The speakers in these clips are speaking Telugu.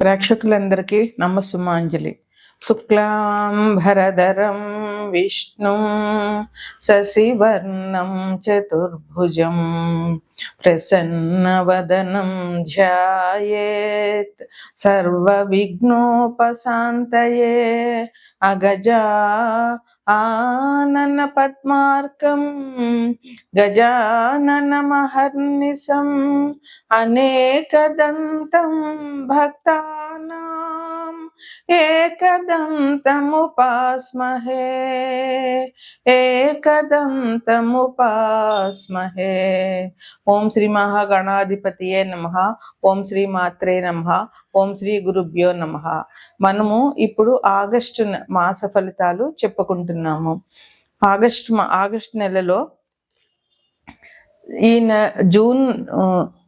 ప్రేక్షకులందరికీ నమస్సుమాంజలి. శుక్లాంబరధరం విష్ణు శశివర్ణం చతుర్భుజం ప్రసన్నవదనం ధ్యాయేత్ సర్వవిఘ్నోపశాంతయే అగజా ఆనన పద్మార్కం గజాననమహర్నిశం అనేకదంతం భక్తా. ఏకదంతముపాస్మహే ఏకదంతముపాస్మహే. ఓం శ్రీ మహాగణాధిపతియే నమ. ఓం శ్రీ మాత్రే నమ. ఓం శ్రీ గురుభ్యో నమ. మనము ఇప్పుడు ఆగస్టు మాస ఫలితాలు చెప్పుకుంటున్నాము. ఆగస్టు ఆగస్టు నెలలో ఈ జూన్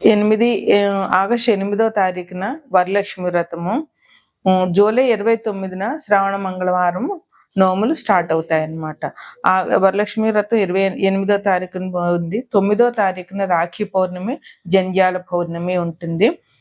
ఎనిమిది ఆగస్టు ఎనిమిదో తారీఖున వరలక్ష్మి వ్రతము. జూలై ఇరవై తొమ్మిదిన శ్రావణ మంగళవారం నోములు స్టార్ట్ అవుతాయి అన్నమాట ఆ వరలక్ష్మి వ్రతం ఇరవై ఎనిమిదో తారీఖున ఉంది. తొమ్మిదో తారీఖున రాఖీ పౌర్ణమి జంధ్యాల పౌర్ణమి ఉంటుంది.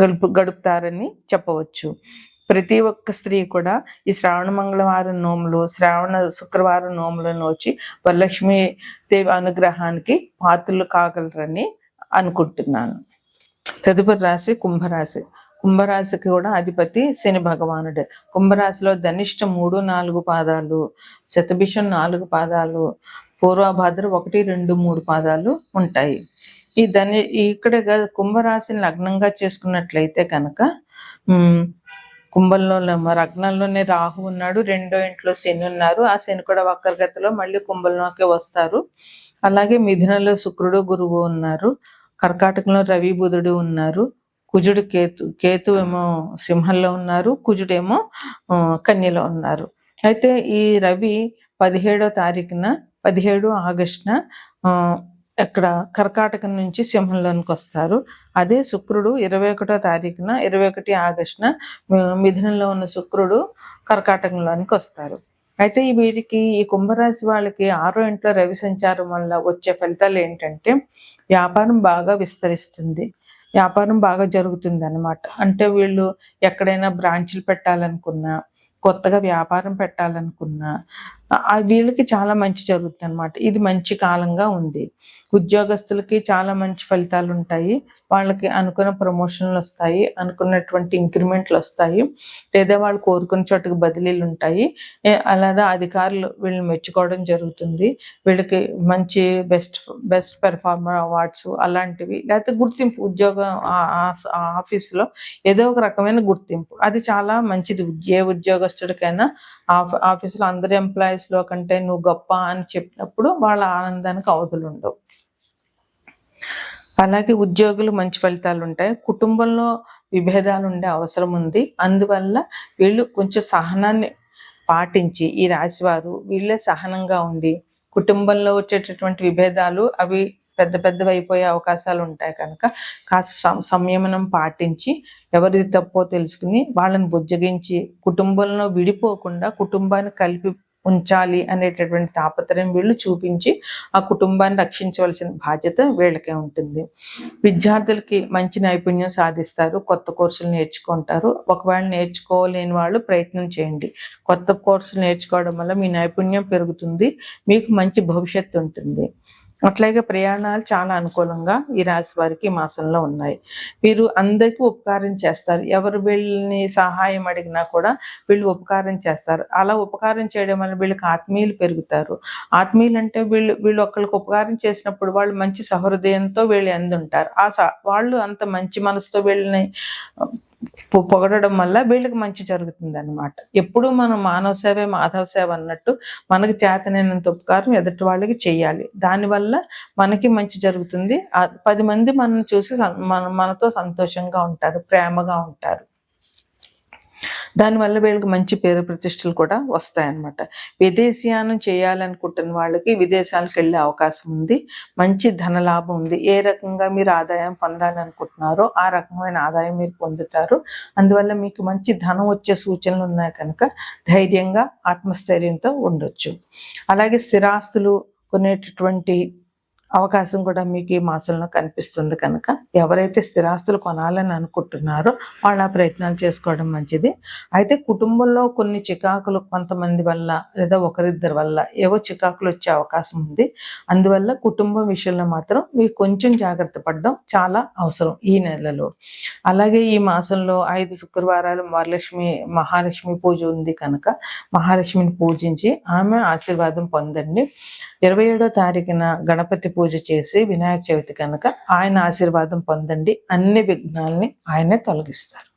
గడుపు గడుపుతారని చెప్పవచ్చు. ప్రతి ఒక్క స్త్రీ కూడా ఈ శ్రావణ మంగళవారం నోములు శ్రావణ శుక్రవారం నోములను వచ్చి వరలక్ష్మి దేవి అనుగ్రహానికి పాత్రలు కాగలరని అనుకుంటున్నాను. తదుపరి రాశి కుంభరాశి. కుంభరాశికి కూడా అధిపతి శని భగవానుడే. కుంభరాశిలో ధనిష్ట మూడు నాలుగు పాదాలు శతభిషం నాలుగు పాదాలు పూర్వభాద్ర ఒకటి రెండు మూడు పాదాలు ఉంటాయి. ఈ ధని ఇక్కడ గ- కుంభరాశిని లగ్నంగా చేసుకున్నట్లయితే కనుక కుంభంలో లగ్నంలోనే రాహు ఉన్నాడు రెండో ఇంట్లో శని ఉన్నారు ఆ శని కూడా వక్రగతిలో మళ్ళీ కుంభంలోకి వస్తారు. అలాగే మిథునలో శుక్రుడు గురువు ఉన్నారు కర్కాటకంలో రవి బుధుడు ఉన్నారు కుజుడు కేతు కేతు ఏమో సింహంలో ఉన్నారు కుజుడేమో కన్యలో ఉన్నారు. అయితే ఈ రవి పదిహేడో తారీఖున పదిహేడు ఆగస్టున ఇక్కడ కర్కాటకం నుంచి సింహంలోనికి వస్తారు. అదే శుక్రుడు ఇరవై ఒకటో తారీఖున ఇరవై ఒకటి ఆగస్టున మిథునంలో ఉన్న శుక్రుడు కర్కాటకంలోనికి వస్తారు. అయితే ఈ వీరికి ఈ కుంభరాశి వాళ్ళకి ఆరో ఇంట్లో రవి సంచారం వల్ల వచ్చే ఫలితాలు ఏంటంటే వ్యాపారం బాగా విస్తరిస్తుంది. వ్యాపారం బాగా జరుగుతుంది అనమాట అంటే వీళ్ళు ఎక్కడైనా బ్రాంచ్లు పెట్టాలనుకున్నా కొత్తగా వ్యాపారం పెట్టాలనుకున్నా వీళ్ళకి చాలా మంచి జరుగుతుంది అనమాట ఇది మంచి కాలంగా ఉంది. ఉద్యోగస్తులకి చాలా మంచి ఫలితాలు ఉంటాయి. వాళ్ళకి అనుకున్న ప్రమోషన్లు వస్తాయి. అనుకున్నటువంటి ఇంక్రిమెంట్లు వస్తాయి. లేదా వాళ్ళు కోరుకున్న చోటుకు బదిలీలు ఉంటాయి. అలాగే అధికారులు వీళ్ళని మెచ్చుకోవడం జరుగుతుంది. వీళ్ళకి మంచి బెస్ట్ బెస్ట్ పెర్ఫార్మర్ అవార్డ్స్ అలాంటివి. లేకపోతే గుర్తింపు ఉద్యోగం ఆ- ఆఫీసులో ఏదో ఒక రకమైన గుర్తింపు. అది చాలా మంచిది. ఏ ఉద్యోగస్తుడికైనా ఆఫ్- ఆఫీసులో అందరి ఎంప్లాయీస్లో కంటే నువ్వు గొప్ప అని చెప్పినప్పుడు వాళ్ళ ఆనందానికి అవధులు ఉండవు. అలాగే ఉద్యోగులు మంచి ఫలితాలు ఉంటాయి. కుటుంబంలో విభేదాలు ఉండే అవసరం ఉంది. అందువల్ల వీళ్ళు కొంచెం సహనాన్ని పాటించి ఈ రాశివారు వీళ్ళే సహనంగా ఉండి కుటుంబంలో వచ్చేటటువంటి విభేదాలు అవి పెద్ద పెద్దవి అయిపోయే అవకాశాలు ఉంటాయి కనుక కాస్త సం- సంయమనం పాటించి ఎవరిది తప్పో తెలుసుకుని వాళ్ళని బుజ్జగించి కుటుంబంలో విడిపోకుండా కుటుంబాన్ని కలిపి ఉంచాలి అనేటటువంటి తాపత్రయం వీళ్ళు చూపించి ఆ కుటుంబాన్ని రక్షించవలసిన బాధ్యత వీళ్ళకే ఉంటుంది. విద్యార్థులకి మంచి నైపుణ్యం సాధిస్తారు కొత్త కోర్సులు నేర్చుకుంటారు. ఒకవేళ నేర్చుకోలేని వాళ్ళు ప్రయత్నం చేయండి. కొత్త కోర్సులు నేర్చుకోవడం వల్ల మీ నైపుణ్యం పెరుగుతుంది మీకు మంచి భవిష్యత్తు ఉంటుంది. అట్లాగే ప్రయాణాలు చాలా అనుకూలంగా ఈ రాశి వారికి మాసంలో ఉన్నాయి. వీరు అందరికీ ఉపకారం చేస్తారు. ఎవరు వీళ్ళని సహాయం అడిగినా కూడా వీళ్ళు ఉపకారం చేస్తారు. అలా ఉపకారం చేయడం వల్ల వీళ్ళకి ఆత్మీయులు పెరుగుతారు. ఆత్మీయులు అంటే వీళ్ళు వీళ్ళు ఒకరికి ఉపకారం చేసినప్పుడు వాళ్ళు మంచి సహృదయంతో వీళ్ళు ఎందుంటారు ఆ స- వాళ్ళు అంత మంచి మనసుతో వీళ్ళని పొగడడం వల్ల వీళ్ళకి మంచి జరుగుతుంది అనమాట ఎప్పుడు మనం మానవ సేవే మాధవ సేవ అన్నట్టు మనకి చేతనైనంత ఉపకారం ఎదుటి వాళ్ళకి చేయాలి. దానివల్ల మనకి మంచి జరుగుతుంది. పది మంది మనం చూసి మన మనతో సంతోషంగా ఉంటారు ప్రేమగా ఉంటారు. దానివల్ల వీళ్ళకి మంచి పేరు ప్రతిష్టలు కూడా వస్తాయన్నమాట. విదేశీయానం చేయాలనుకుంటున్న వాళ్ళకి విదేశాలకు వెళ్ళే అవకాశం ఉంది. మంచి ధన లాభం ఉంది. ఏ రకంగా మీరు ఆదాయం పొందాలనుకుంటున్నారో ఆ రకమైన ఆదాయం మీరు పొందుతారు. అందువల్ల మీకు మంచి ధనం వచ్చే సూచనలు ఉన్నాయి కనుక ధైర్యంగా ఆత్మస్థైర్యంతో ఉండొచ్చు. అలాగే స్థిరాస్తులు కొనేటటువంటి అవకాశం కూడా మీకు ఈ మాసంలో కనిపిస్తుంది కనుక ఎవరైతే స్థిరాస్తులు కొనాలని అనుకుంటున్నారో వాళ్ళ ప్రయత్నాలు చేసుకోవడం మంచిది. అయితే కుటుంబంలో కొన్ని చికాకులు కొంతమంది వల్ల లేదా ఒకరిద్దరి వల్ల ఏవో చికాకులు వచ్చే అవకాశం ఉంది. అందువల్ల కుటుంబం విషయంలో మాత్రం మీకు కొంచెం జాగ్రత్త పడడం చాలా అవసరం ఈ నెలలో. అలాగే ఈ మాసంలో ఐదు శుక్రవారాలు వరలక్ష్మి మహాలక్ష్మి పూజ ఉంది కనుక మహాలక్ష్మిని పూజించి ఆమె ఆశీర్వాదం పొందండి. ఇరవై ఏడో తారీఖున గణపతి పూజ చేసి వినాయక చవితి కనుక ఆయన ఆశీర్వాదం పొందండి. అన్ని విఘ్నాల్ని ఆయనే తొలగిస్తారు.